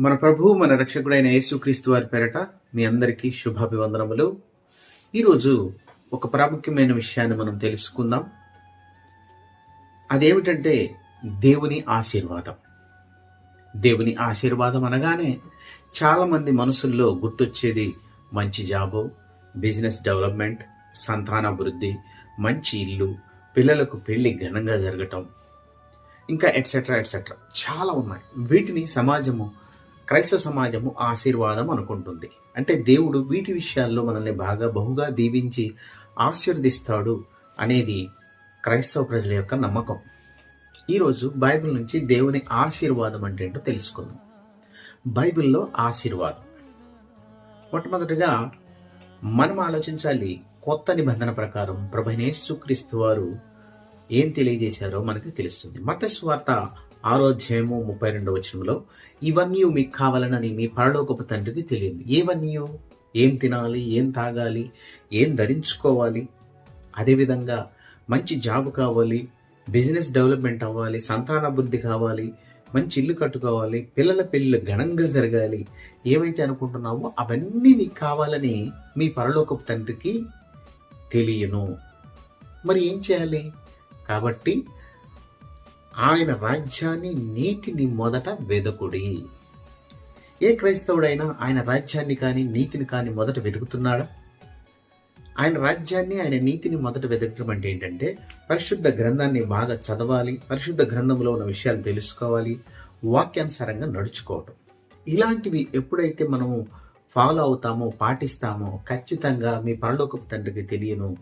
మన ప్రభు మన రక్షకుడైన యేసుక్రీస్తు వారి పేరట మీ అందరికీ శుభాభివందనములు. ఈరోజు ఒక ప్రాముఖ్యమైన విషయాన్ని మనం తెలుసుకుందాం. అదేమిటంటే దేవుని ఆశీర్వాదం. దేవుని ఆశీర్వాదం అనగానే చాలామంది మనసుల్లో గుర్తొచ్చేది మంచి జాబు బిజినెస్ డెవలప్మెంట్ సంతానాభివృద్ధి మంచి ఇల్లు పిల్లలకు పెళ్ళి ఘనంగా జరగటం ఇంకా ఎట్సెట్రా ఎట్సెట్రా చాలా ఉన్నాయి. వీటిని సమాజము క్రైస్తవ సమాజము ఆశీర్వాదం అనుకుంటుంది. అంటే దేవుడు వీటి విషయాల్లో మనల్ని బాగా బహుగా దీవించి ఆశీర్దిస్తాడు అనేది క్రైస్తవ ప్రజల యొక్క నమ్మకం. ఈరోజు బైబిల్ నుంచి దేవుని ఆశీర్వాదం అంటే ఏంటో తెలుసుకుందాం. బైబిల్లో ఆశీర్వాదం. మొట్టమొదటిగా మనం ఆలోచించాలి కొత్త నిబంధన ప్రకారం ప్రభనేశ్వక్రీస్తు వారు ఏం తెలియజేశారో మనకి తెలుస్తుంది. మత స్వార్త ఆరోధ్యాయము ముప్పై రెండవ వచనంలో ఇవన్నీ మీకు కావాలనని మీ పరలోకపు తండ్రికి తెలియదు ఏవన్నీ? ఏం తినాలి? ఏం తాగాలి? ఏం ధరించుకోవాలి? అదేవిధంగా మంచి జాబ్ కావాలి బిజినెస్ డెవలప్మెంట్ అవ్వాలి సంతానాభివృద్ధి కావాలి మంచి ఇల్లు కట్టుకోవాలి పిల్లల పెళ్ళిళ్ళు ఘనంగా జరగాలి ఏవైతే అనుకుంటున్నావో అవన్నీ మీకు కావాలని మీ పరలోకపు తండ్రికి తెలియను. మరి ఏం చేయాలి? కాబట్టి ఆయన రాజ్యాన్ని నీతిని మొదట వెదకుడి. ఏ క్రైస్తవుడైనా ఆయన రాజ్యాన్ని కానీ నీతిని కానీ మొదట వెతుకుతున్నాడా ఆయన రాజ్యాన్ని ఆయన నీతిని మొదట వెతకడం అంటే ఏంటంటే పరిశుద్ధ గ్రంథాన్ని బాగా చదవాలి పరిశుద్ధ గ్రంథంలో ఉన్న విషయాలు తెలుసుకోవాలి వాక్యానుసారంగా నడుచుకోవటం. ఇలాంటివి ఎప్పుడైతే మనము ఫాలో అవుతామో పాటిస్తామో ఖచ్చితంగా మీ పరలోకపు తండ్రికి తెలియను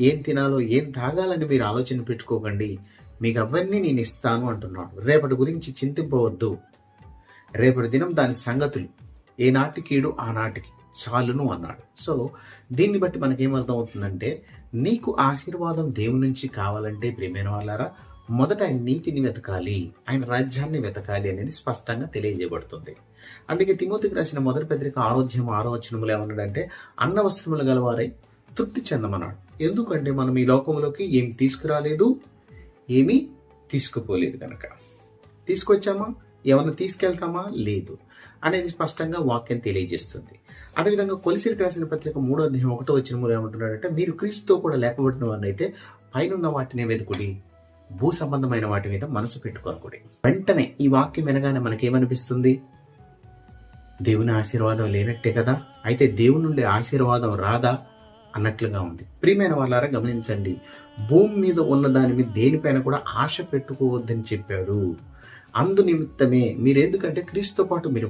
ఏం తినాలో ఏం తాగాలని మీరు ఆలోచన పెట్టుకోకండి మీకు అవన్నీ నేను ఇస్తాను అంటున్నాడు. రేపటి గురించి చింతింపవద్దు. రేపటి దినం దాని సంగతులు. ఏ నాటికీడు ఆనాటికి చాలును అన్నాడు. సో దీన్ని బట్టి మనకేమర్థం అవుతుందంటే నీకు ఆశీర్వాదం దేవుని నుంచి కావాలంటే ప్రేమైన వాళ్ళారా మొదట ఆయన నీతిని వెతకాలి. ఆయన రాజ్యాన్ని వెతకాలి అనేది స్పష్టంగా తెలియజేయబడుతుంది. అందుకే తిమోతికి రాసిన మొదటి పత్రిక ఆరోగ్యం ఆరోచనములు ఏమన్నాడంటే అన్న వస్త్రములు గలవారై తృప్తి చెందమన్నాడు. ఎందుకంటే మనం ఈ లోకంలోకి ఏం తీసుకురాలేదు? ఏమీ తీసుకుపోలేదు కనుక. తీసుకొచ్చామా? ఏమన్నా తీసుకెళ్తామా? లేదు. అనేది స్పష్టంగా వాక్యం తెలియజేస్తుంది. అదేవిధంగా కొలిసిరికి రాసిన పత్రిక మూడో అధ్యాయం ఒకటో వచ్చిన మూడు ఏమంటున్నాడంటే మీరు క్రీస్తుతో కూడా లేపబడిన వారినైతే పైనున్న వాటిని వెతుకుడి భూ సంబంధమైన వాటి మీద మనసు పెట్టుకోనుకుడి వెంటనే ఈ వాక్యం వినగానే మనకేమనిపిస్తుంది? దేవుని ఆశీర్వాదం లేనట్టే కదా? అయితే దేవుని నుండి ఆశీర్వాదం రాదా? అన్నట్లుగా ఉంది. ప్రియమైన వాళ్ళారా గమనించండి. భూమి మీద ఉన్న దాని మీద దేనిపైన కూడా ఆశ పెట్టుకోవద్దని చెప్పాడు. అందు నిమిత్తమే మీరు ఎందుకంటే క్రీస్తుతో పాటు మీరు